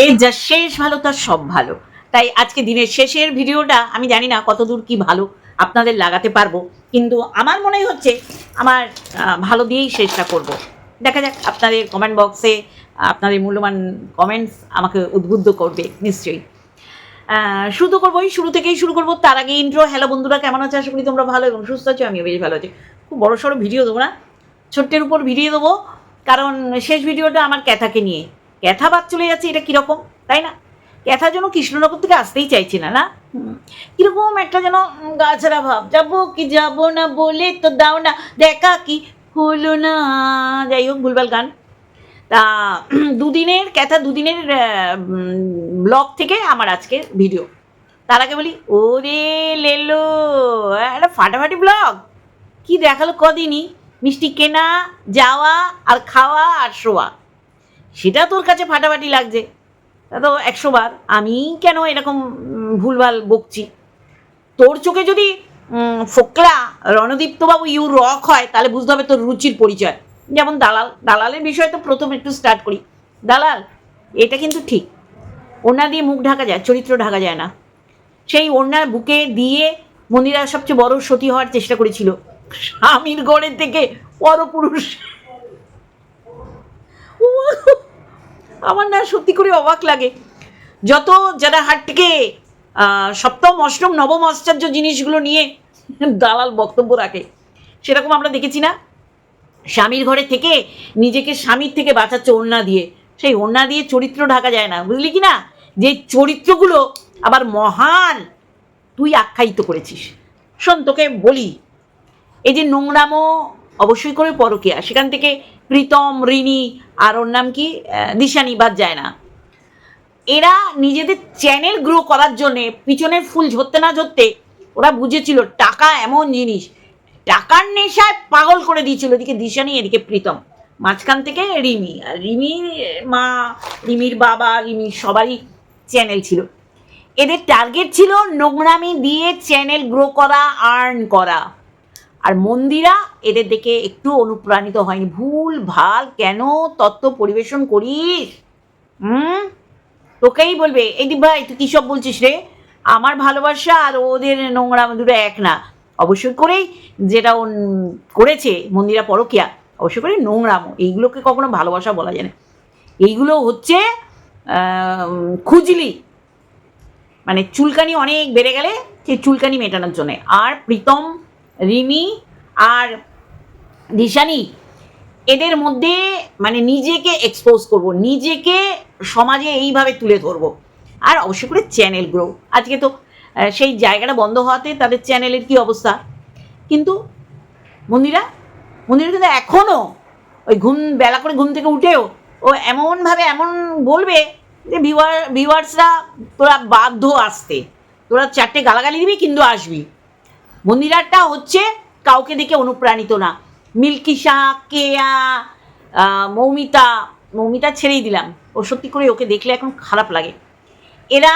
এই যা শেষ ভালো, তার সব ভালো। তাই আজকে দিনের শেষের ভিডিওটা, আমি জানি না কতদূর কি ভালো আপনাদের লাগাতে পারব, কিন্তু আমার মনে হচ্ছে আমার ভালো দিয়েই শেষটা করব। দেখা যাক আপনাদের কমেন্ট বক্সে আপনাদের মূল্যবান কমেন্টস আমাকে উদ্বুদ্ধ করবে, নিশ্চয়ই। শুরু তো করবোই, শুরু থেকেই শুরু করব। তার আগে ইন্ট্রো হ্যালো বন্ধুরা, কেমন আছে? আশা করি তোমরা ভালো এবং সুস্থ আছো, আমিও বেশ ভালো আছি। খুব বড় সড়ো ভিডিও দেবো না, ছোট্টের উপর ভিডিও দেবো, কারণ শেষ ভিডিওটা আমার ক্যাথাকে নিয়ে। ক্যাথা বাদ চলে যাচ্ছে এটা কীরকম? তাই না? ক্যাথা যেন কৃষ্ণনগর থেকে আসতেই চাইছি না না। কীরকম একটা যেন গাছড়া ভাব। যাব কি যাব না বলে তো দাও না। দেখা কি হলো না? যাই হোক ভুলভাল গান। তা দুদিনের ক্যাথা দুদিনের ব্লগ থেকে আমার আজকে ভিডিও তার আগে বলি ওরে লেলো একটা ফাটাফাটি ব্লগ কি দেখাল কদিনই? মিষ্টি কেনা যাওয়া আর খাওয়া আর শোয়া। সেটা তোর কাছে ফাটাফাটি লাগছে। তা তো একশো বার আমি কেন এরকম ভুলভাল বকছি? তোর চোখে যদি ফোকলা রণদীপ্তবাবু ইউ রক হয়, তাহলে বুঝতে হবে তোর রুচির পরিচয়। যেমন দালাল, দালালের বিষয় তো প্রথম একটু স্টার্ট করি। দালাল, এটা কিন্তু ঠিক। ওনা দিয়ে মুখ ঢাকা যায়, চরিত্র ঢাকা যায় না। সেই ওনার বুকে দিয়ে মন্দিরা সবচেয়ে বড় সতী হওয়ার চেষ্টা করেছিল। স্বামীর গড়ের থেকে পরপুরুষ। আমার না সত্যি করে অবাক লাগে। যত যারা হাট থেকে আহ, সপ্তম অষ্টম নবম আশ্চর্য জিনিসগুলো নিয়ে দালাল বক্তব্য রাখে। সেরকম আমরা দেখেছি না? স্বামীর ঘরে থেকে নিজেকে স্বামীর থেকে বাঁচাচ্ছে ওড়না দিয়ে। সেই ওড়না দিয়ে চরিত্র ঢাকা যায় না। বুঝলি কি না? যে চরিত্রগুলো আবার মহান তুই আখ্যায়িত করেছিস। শোন তোকে বলি এই যে নোংরামো অবশ্যই করে পরকিয়া সেখান থেকে প্রীতম, রিনি আর ওর নাম কি? দিশানি, বাদ যায় না। এরা নিজেদের চ্যানেল গ্রো করার জন্যে পিছনের ফুল ঝরতে না ঝরতে ওরা বুঝেছিল টাকা এমন জিনিস। টাকার নেশায় পাগল করে দিয়েছিল এদিকে দিশানি, এদিকে প্রীতম। মাঝখান থেকে রিমি। আর রিমির মা, রিমির বাবা রিমির সবারই চ্যানেল ছিল। এদের টার্গেট ছিল নোংরামি দিয়ে চ্যানেল গ্রো করা আর্ন করা। আর মন্দিরা এদের দেখে একটু অনুপ্রাণিত হয়নি। ভুল, ভালো, কেন তত্ত্ব পরিবেশন করিস? হুম? তোকেই বলবে, এই দি ভাই, তুই কী সব বলছিস রে? আমার ভালোবাসা আর ওদের নোংরা দুটো এক না। অবশ্যই করেই যেটা করেছে মন্দিরা পরকিয়া অবশ্যই করে নোংরামো। এইগুলোকে কখনো ভালোবাসা বলা যায় না। এইগুলো হচ্ছে খুজলি। মানে চুলকানি অনেক বেড়ে গেলে সেই চুলকানি মেটানোর জন্যে। আর প্রীতম রিমি আর দিশানি, এদের মধ্যে মানে নিজেকে এক্সপোজ করব, নিজেকে সমাজে এইভাবে তুলে ধরবো। আর অবশ্যই করে চ্যানেল গ্রো আজকে তো সেই জায়গাটা বন্ধ হওয়াতে তাদের চ্যানেলের কি অবস্থা? কিন্তু মন্দিরা মন্দিরা কিন্তু এখনও ওই ঘুম, বেলা করে ঘুম থেকে উঠেও ও এমনভাবে এমন বলবে যে ভিউয়ার ভিউয়ার্সরা তোরা বাধ্য আসতে। তোরা চারটে গালাগালি দিবি, কিন্তু আসবি। মন্দিরাটা হচ্ছে কাউকে দেখে অনুপ্রাণিত না। মিল্কি মিল্কিশা কেয়া মৌমিতা মৌমিতা ছেড়েই দিলাম। ও সত্যি করে ওকে দেখলে এখন খারাপ লাগে। এরা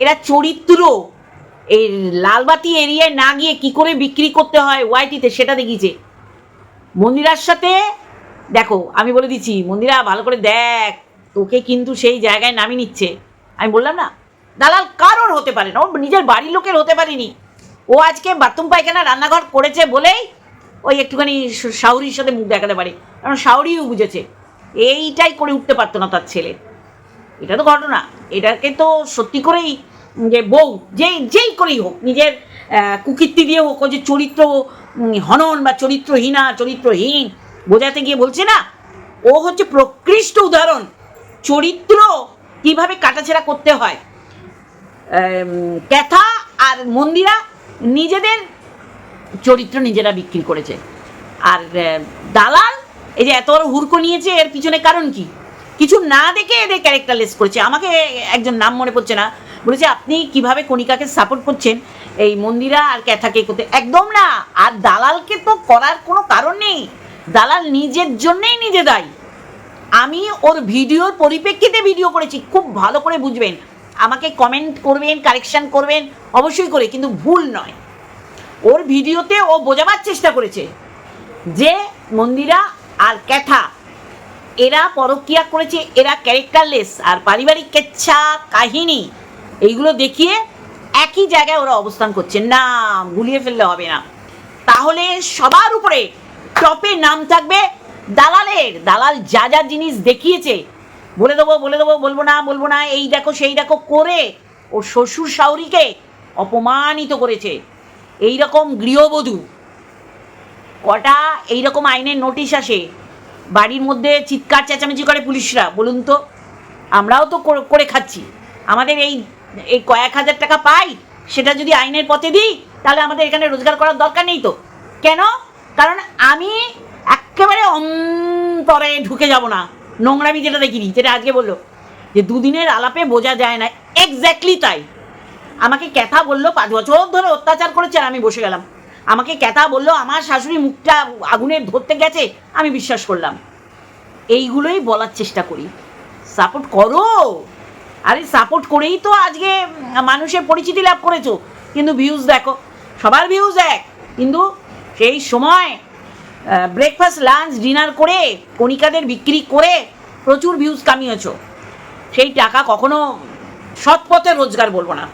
এরা চরিত্র, এই লালবাতি এরিয়ায় না গিয়ে কি করে বিক্রি করতে হয় ওয়াইটিতে সেটা দেখিয়েছে। মন্দিরার সাথে, দেখো, আমি বলে দিচ্ছি, মন্দিরা ভালো করে দেখ, তোকে কিন্তু সেই জায়গায় নামিয়ে নিচ্ছে। আমি বললাম না, দালাল কারোর হতে পারে না, ও নিজের বাড়ির লোকের হতে পারেনি। ও আজকে বাথরুম পায়খানা রান্নাঘর করেছে বলেই ওই একটুখানি শ- শাওরির সাথে মুখ দেখাতে পারে। কারণ শাওরিও বুঝেছে। এইটাই করে উঠতে পারতো না তার ছেলে। এটা তো ঘটনা। এটাকে তো সত্যি করেই যে বউ, যেই যেই করেই হোক, নিজের কুকীর্তি দিয়ে হোক যে চরিত্র হনন বা চরিত্রহীনা, চরিত্রহীন, বোঝাতে গিয়ে বলছে না, ও হচ্ছে প্রকৃষ্ট উদাহরণ। চরিত্র কীভাবে কাটাছেড়া করতে হয়? ক্যাথা আর মন্দিরা নিজেদের চরিত্র নিজেরা বিক্রি করেছে। আর দালাল এই যে এত বড় হুড়কো নিয়েছে, এর পিছনে কারণ কি? কিছু না দেখে এদের ক্যারেক্টারলেস করেছে। আমাকে একজন নাম মনে পড়ছে না। বলেছে, আপনি কীভাবে কণিকাকে সাপোর্ট করছেন? এই মন্দিরা আর ক্যাথাকে করতে একদম না। আর দালালকে তো করার কোনো কারণ নেই। দালাল নিজের জন্যেই নিজে দায়ী। আমি ওর ভিডিওর পরিপ্রেক্ষিতে ভিডিও করেছি। খুব ভালো করে বুঝবেন। আমাকে কমেন্ট করবেন কারেকশান করবেন, অবশ্যই করে, কিন্তু ভুল নয়। ওর ভিডিওতে ও বোঝাবার চেষ্টা করেছে যে মন্দিরা আর ক্যাথা, এরা পরকিয়া করেছে, এরা ক্যারেক্টারলেস আর পারিবারিক কেচ্ছা, কাহিনী, এইগুলো দেখিয়ে একই জায়গায় ওরা অবস্থান করছে। না গুলিয়ে ফেললে হবে না। তাহলে সবার উপরে টপে নাম থাকবে দালালের। দালাল যা যা জিনিস দেখিয়েছে বলে দেবো বলে দেবো, বলব না বলব না, এই দেখো, সেই দেখো করে ও শ্বশুর শাউরিকে অপমানিত করেছে। এই রকম গৃহবধূ, কটা এইরকম আইনের নোটিশ আসে, বাড়ির মধ্যে চিৎকার চেঁচামেচি করে পুলিশরা, বলুন তো, আমরাও তো করে খাচ্ছি। আমাদের এই এই কয়েক হাজার টাকা পাই, সেটা যদি আইনের পথে দিই, তাহলে আমাদের এখানে রোজগার করার দরকার নেই তো। কেন? কারণ আমি একেবারে অন্তরে ঢুকে যাব না। নোংরামি যেটা দেখিনি, যেটা আজকে বলল, যে দুদিনের আলাপে বোঝা যায় না। এক্স্যাক্টলি তাই। আমাকে ক্যাথা বলল, পাঁচ বছর ধরে অত্যাচার করেছে আর আমি বসে গেলাম। আমাকে ক্যাথা বলল, আমার শাশুড়ি মুখটা আগুনে ধরতে গেছে, আমি বিশ্বাস করলাম। এইগুলোই বলার চেষ্টা করি। সাপোর্ট করো। আরে সাপোর্ট করেই তো আজকে মানুষের পরিচিতি লাভ করেছ। কিন্তু ভিউজ দেখো, সবার ভিউজ এক। কিন্তু সেই সময় ব্রেকফাস্ট লাঞ্চ ডিনার করে কণিকাদের বিক্রি করে প্রচুর ভিউজ কামিয়েছো। সেই টাকা কখনো সৎ পথে রোজগার বলব না।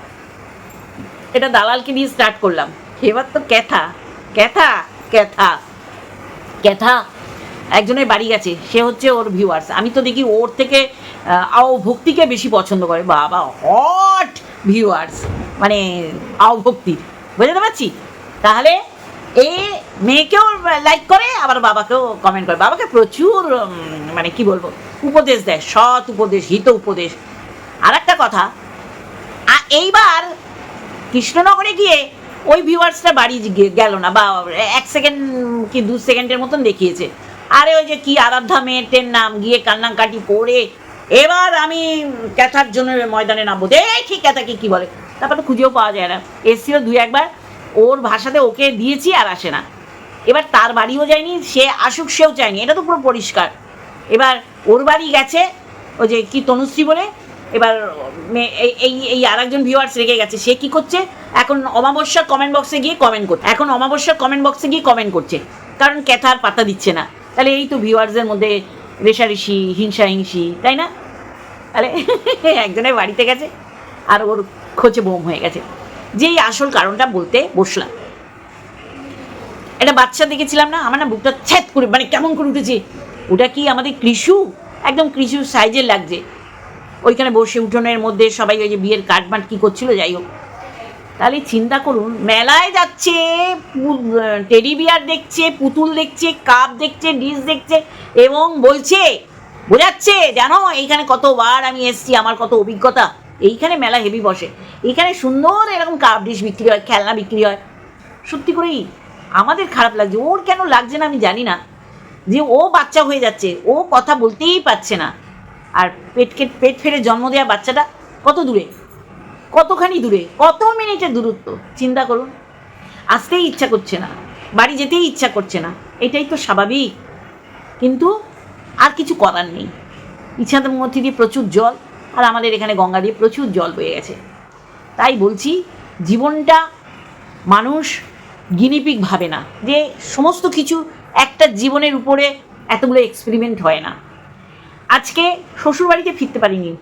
এটা দালালকে দিয়ে স্টার্ট করলাম। এবার তো ক্যাথা ক্যাথা ক্যাথা ক্যাথা। একজনের বাড়ি গেছে সে হচ্ছে ওর ভিউয়ার্স আমি তো দেখি ওর থেকে আও ভক্তিকে বেশি পছন্দ করে। বাবা হট ভিউয়ার্স মানে আও ভক্তির বুঝতে পারছি? তাহলে এ মেয়েকেও লাইক করে, আবার বাবাকেও কমেন্ট করে। বাবাকে প্রচুর মানে কি বলব, উপদেশ দেয়, সৎ উপদেশ, হিত উপদেশ। আর একটা কথা এইবার কৃষ্ণনগরে গিয়ে ওই ভিউয়ার্সটা বাড়ি গেল না, বা এক সেকেন্ড কি দু সেকেন্ডের মতন দেখিয়েছে। আরে ওই যে কি আরাধ্যা মেয়েটের নাম, গিয়ে কান্নাকাটি পড়ে এবার আমি ক্যাথার জন্য ময়দানে নামবো। দেখি ক্যাথাকে কি বলে? তারপর খুঁজেও পাওয়া যায় না। এসছিল দুই একবার, ওর ভাষাতে ওকে দিয়েছি আর আসে না। এবার তার বাড়িও যায়নি, সে আসুক, সেও চায়নি, এটা তো পুরো পরিষ্কার। এবার ওর বাড়ি গেছে, ওই যে কি তনুশ্রী বলে, এবার এই- এই এই আর একজন ভিউয়ার্স রেগে গেছে, সে কি করছে? এখন অমাবস্যার কমেন্ট বক্সে গিয়ে কমেন্ট করছে, এখন অমাবস্যার কমেন্ট বক্সে গিয়ে কমেন্ট করছে, কারণ ক্যাথার পাতা দিচ্ছে না। তাহলে এই তো ভিউয়ার্সদের মধ্যে রেশারেশি হিংসা হিংসি তাই না? তাহলে একজনের বাড়িতে গেছে, আর ওর খোঁচে বোম হয়ে গেছে। যেই আসল কারণটা বলতে বসলাম। একটা বাচ্চা দেখেছিলাম না? আমার না বুকটা ছ্যাত করে মানে কেমন করে উঠেছে। ওটা কি আমাদের কৃষু? একদম কৃষু সাইজের লাগছে। ওইখানে বসে উঠোনের মধ্যে সবাই ওই যে বিয়ের কাটমাট কী করছিল, যাই হোক। তাহলে চিন্তা করুন, মেলায় যাচ্ছে টেডি বিয়ার দেখছে, পুতুল দেখছে, কাপ দেখছে, ডিশ দেখছে, এবং বলছে, বোঝাচ্ছে জানো এইখানে কতবার আমি এসছি, আমার কত অভিজ্ঞতা। এইখানে মেলা হেভি বসে। এইখানে সুন্দর এরকম কাপ ডিশ বিক্রি হয়, খেলনা বিক্রি হয়। সত্যি করেই আমাদের খারাপ লাগছে। ওর কেন লাগছে না আমি জানি না। যে ও বাচ্চা হয়ে যাচ্ছে, ও কথা বলতেই পারছে না। আর পেটকে, পেট ফেলে জন্ম দেওয়া বাচ্চাটা কত দূরে? কতখানি দূরে? কত মিনিটের দূরত্ব? চিন্তা করুন। আসতেই ইচ্ছা করছে না। বাড়ি যেতেই ইচ্ছা করছে না। এটাই তো স্বাভাবিক। কিন্তু আর কিছু করার নেই। ইচ্ছাদের মধ্যে দিয়ে প্রচুর জল, আর আমাদের এখানে গঙ্গা দিয়ে প্রচুর জল বয়ে গেছে। তাই বলছি, জীবনটা মানুষ গিনিপিক ভাবে না, যে সমস্ত কিছু একটা জীবনের উপরে এতগুলো এক্সপেরিমেন্ট হয় না। আজকে শ্বশুরবাড়িতে ফিরতে পারিনি।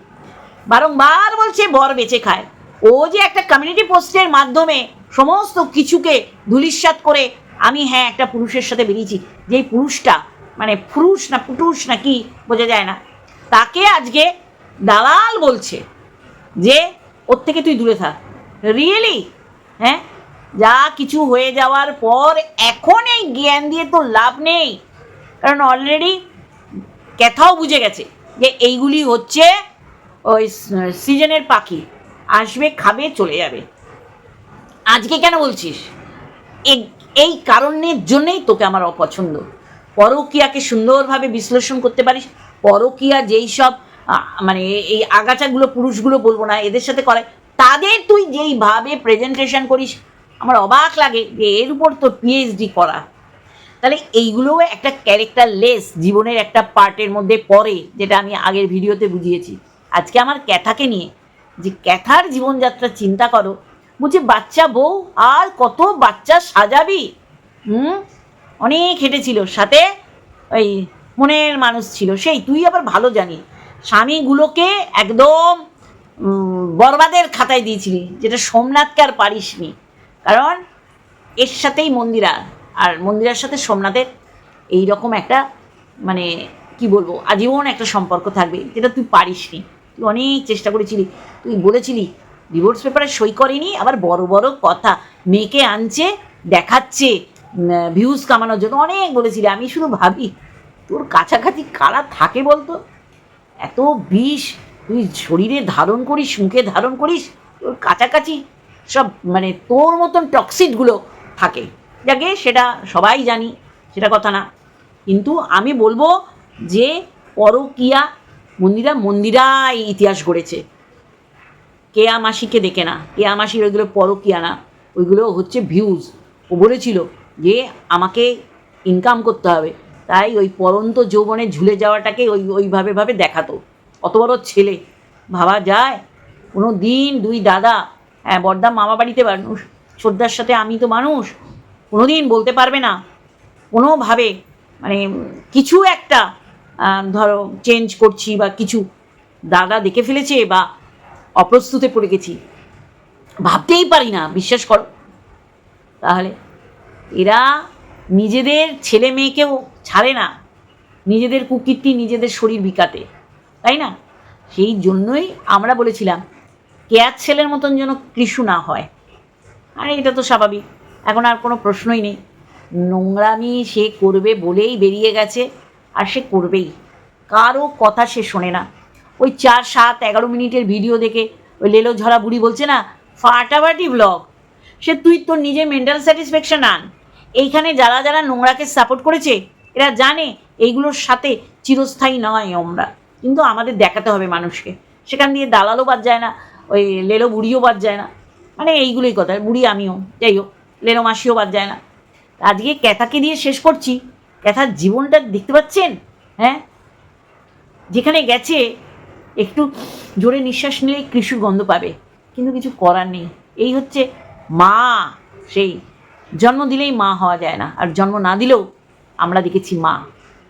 বারংবার বলছে, বর বেঁচে খায়। ও যে একটা কমিউনিটি পোস্টের মাধ্যমে সমস্ত কিছুকে ধুলিস্বাত করে, আমি হ্যাঁ একটা পুরুষের সাথে বেরিয়েছি। যেই পুরুষটা মানে পুরুষ না পুটুষ না কি, বোঝা যায় না। তাকে আজকে দালাল বলছে যে, ওর থেকে তুই দূরে থাক। রিয়েলি হ্যাঁ? যা কিছু হয়ে যাওয়ার পর এখন এই জ্ঞান দিয়ে তো লাভ নেই। কারণ অলরেডি ক্যাথাও বুঝে গেছে যে এইগুলি হচ্ছে ওই সিজনের পাখি। আসবে, খাবে, চলে যাবে। আজকে কেন বলছিস? এই কারণের জন্যেই তোকে আমার অপছন্দ। পরকীয়াকে সুন্দরভাবে বিশ্লেষণ করতে পারিস। পরকীয়া যেই সব মানে এই আগাছাগুলো, পুরুষগুলো বলব না, এদের সাথে করে তাদের তুই যেইভাবে প্রেজেন্টেশন করিস আমার অবাক লাগে যে এর উপর তোর পিএইচডি করা। তাহলে এইগুলোও একটা ক্যারেক্টার লেস জীবনের একটা পার্টের মধ্যে পড়ে, যেটা আমি আগের ভিডিওতে বুঝিয়েছি। আজকে আমার ক্যাথাকে নিয়ে যে ক্যাথার জীবনযাত্রা চিন্তা করো, বলছে বাচ্চা বউ আর কত বাচ্চা সাজাবি? হুম? অনেক হেঁটেছিল, সাথে ওই মনের মানুষ ছিল সেই, তুই আবার ভালো জানি স্বামীগুলোকে একদম বরবাদের খাতায় দিয়েছিলি, যেটা সোমনাথকে আর পারিসনি। কারণ এর সাথেই মন্দিরা, আর মন্দিরার সাথে সোমনাথের এই রকম একটা মানে কি বলব, আজীবন একটা সম্পর্ক থাকবে, যেটা তুই পারিসনি। তুই অনেক চেষ্টা করেছিলি, তুই বলেছিলি ডিভোর্স পেপারে সই করেনি, আবার বড় বড় কথা, মেয়েকে আনছে, দেখাচ্ছে ভিউজ কামানোর জন্য অনেক বলেছিলি, আমি শুধু ভাবি, তোর কাছাকাছি কারা থাকে বলতো? এত বিষ, তুই শরীরে ধারণ করিস, মুখে ধারণ করিস, তোর কাছাকাছি সব মানে তোর মতন টক্সিডগুলো থাকে। যাকে সেটা সবাই জানি, সেটা কথা না। কিন্তু আমি বলব যে পরকিয়া মন্দিরা মন্দিরাই ইতিহাস গড়েছে। কেয়া মাসিকে দেখে না, কেয়া মাসির ওইগুলো পরকিয়া না, ওইগুলো হচ্ছে ভিউজ ও বলেছিল যে আমাকে ইনকাম করতে হবে, তাই ওই পরন্ত যৌবনে ঝুলে যাওয়াটাকে ওই, ওইভাবে ভাবে দেখাতো। অত বড় ছেলে। ভাবা যায় কোনো দিন দুই দাদা হ্যাঁ বর্দা মামা বাড়িতে মানুষ ছোটদার সাথে আমি তো মানুষ কোনো দিন বলতে পারবে না। কোনোভাবে মানে কিছু একটা ধরো চেঞ্জ করছি বা কিছু দাদা দেখে ফেলেছে বা অপ্রস্তুতে পড়ে গেছি। ভাবতেই পারি না, বিশ্বাস করো। তাহলে এরা নিজেদের ছেলে মেয়েকেও ছাড়ে না। নিজেদের কুকীর্তি নিজেদের শরীর বিকাতে। তাই না? সেই জন্যই আমরা বলেছিলাম কেয়ার ছেলের মতন যেন কৃষু না হয়। আর, এটা তো স্বাভাবিক। এখন আর কোনো প্রশ্নই নেই। নোংরামি সে করবে বলেই বেরিয়ে গেছে, আর সে করবেই। কারও কথা সে শোনে না। ওই চার, সাত, এগারো মিনিটের ভিডিও দেখে ওই লেলো ঝরা বুড়ি বলছে, না, ফাটাফাটি ব্লগ সে তুই তোর নিজের মেন্টাল স্যাটিসফ্যাকশন আন। এইখানে যারা যারা নোংরাকে সাপোর্ট করেছে, এরা জানে এইগুলোর সাথে চিরস্থায়ী নয় আমরা। কিন্তু আমাদের দেখাতে হবে মানুষকে। সেখান দিয়ে দালালও বাদ যায় না। ওই লেলো বুড়িও বাদ যায় না। মানে এইগুলোই কথা, বুড়ি আমিও, যাই হোক, লেলো মাসিও বাদ যায় না। আজকে ক্যাথাকে দিয়ে শেষ করছি। ক্যাথার জীবনটা দেখতে পাচ্ছেন? হ্যাঁ? যেখানে গেছে, একটু জোরে নিঃশ্বাস নিলেই কৃষির গন্ধ পাবে। কিন্তু কিছু করার নেই। এই হচ্ছে মা, সেই জন্ম দিলেই মা হওয়া যায় না। আর জন্ম না দিলেও আমরা দেখেছি মা।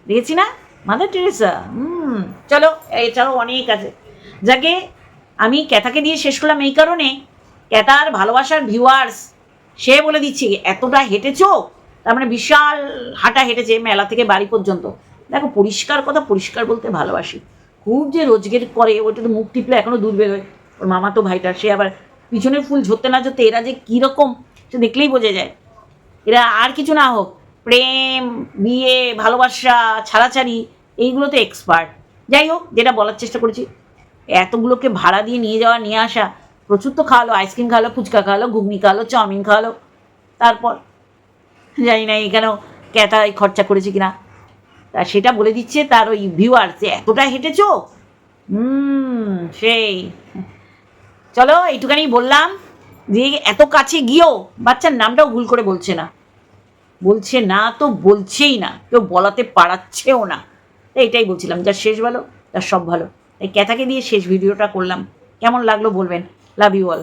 দেখেছি না? মাদার টেরেসা হুম, চলো, এছাড়াও অনেক আছে। যাকে আমি ক্যাথাকে দিয়ে শেষ করলাম এই কারণে। ক্যাথার ভালোবাসার ভিউয়ার্স সে বলে দিচ্ছে, এতটা হেঁটেছো? তার মানে বিশাল হাঁটা হেঁটেছে মেলা থেকে বাড়ি পর্যন্ত। দেখো, পরিষ্কার কথা, পরিষ্কার বলতে ভালোবাসি। খুব যে রোজগের করে, ওটা তো মুখ টিপলে এখনও দূর বেরোয় ওর মামা তো ভাইটা, সে আবার পিছনের ফুল ঝরতে না ঝরতে এরা যে কীরকম সে দেখলেই বোঝা যায়। এরা আর কিছু না হোক, প্রেম, বিয়ে, ভালোবাসা, ছাড়াছাড়ি এইগুলোতে এক্সপার্ট যাই হোক, যেটা বলার চেষ্টা করেছি এতগুলোকে ভাড়া দিয়ে নিয়ে যাওয়া, নিয়ে আসা। প্রচুর তো খাওয়ালো আইসক্রিম খাওয়ালো, ফুচকা খাওয়ালো, ঘুগনি খাওয়ালো, চাউমিন খাওয়ালো। তারপর, জানি না এখানেও ক্যাতায় খরচা করেছে কিনা। তা সেটা বলে দিচ্ছে তার ওই ভিউয়ার যে এতটা হেঁটেছো? হুম, সেই। চলো এইটুখানি বললাম যে এত কাছে গিয়েও বাচ্চার নামটাও ভুল করে বলছে না। বলছে না তো বলছেই না, কেউ বলাতে পারাচ্ছেও না। এটাই বলছিলাম যার শেষ ভালো তার সব ভালো। তাই ক্যাথাকে দিয়ে শেষ ভিডিওটা করলাম। কেমন লাগল বলবেন? Love you all